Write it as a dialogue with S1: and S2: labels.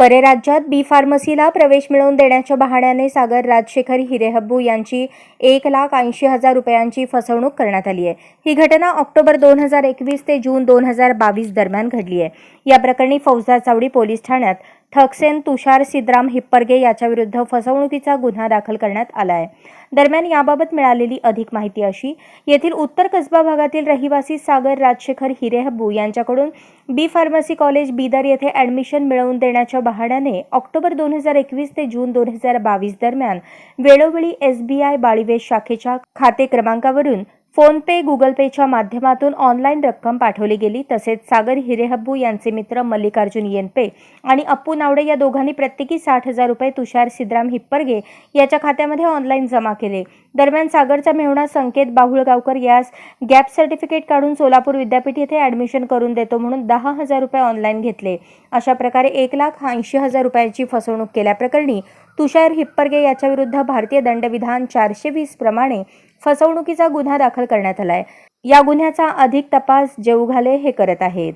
S1: परराज्यात बी फार्मसीला प्रवेश मिळवून देण्याच्या बहाण्याने सागर राजशेखर हिरेहब्बू यांची एक लाख ऐंशी हजार रुपयांची फसवणूक करण्यात आली आहे. ही घटना ऑक्टोबर दोन हजार एकवीस ते जून दोन हजार बावीस दरम्यान घडली आहे. या प्रकरणी फौजदार चावडी पोलीस ठाण्यात ठकसेन तुषार सिद्राम हिप्परगे याच्याविरुद्ध फसवणुकीचा गुन्हा दाखल करण्यात आला आहे दरम्यान याबाबत मिळालेली अधिक माहिती अशी येथील उत्तर कसबा भागातील रहिवासी सागर राजशेखर हिरेहब्बू यांच्याकडून बी फार्मसी कॉलेज बिदर येथे ॲडमिशन मिळवून देण्याच्या बहाण्याने ऑक्टोबर दोन हजार एकवीस ते जून दोन हजार बावीस दरम्यान वेळोवेळी एस बी आय बाळीवेश शाखेच्या खाते क्रमांकावरून फोनपे गुगल पेच्या माध्यमातून ऑनलाईन रक्कम पाठवली गेली. तसेच सागर हिरेहब्बू यांचे मित्र मल्लिकार्जुन येनपे आणि अप्पू नावडे या दोघांनी प्रत्येकी साठ हजार रुपये तुषार सिद्राम हिप्परगे याच्या खात्यामध्ये ऑनलाईन जमा केले. दरम्यान सागरचा मेहुणा संकेत बाहुळगावकर यास गॅप सर्टिफिकेट काढून सोलापूर विद्यापीठ येथे ॲडमिशन करून देतो म्हणून दहा हजार रुपये ऑनलाईन घेतले. अशा प्रकारे एक लाख ऐंशी हजार रुपयांची फसवणूक केल्याप्रकरणी तुषार हिप्परगे याच्याविरुद्ध भारतीय दंडविधान चारशे वीस प्रमाणे फसवणुकीचा गुन्हा दाखल करण्यात आलाय. या गुन्ह्याचा अधिक तपास जेवघाले हे करत आहेत.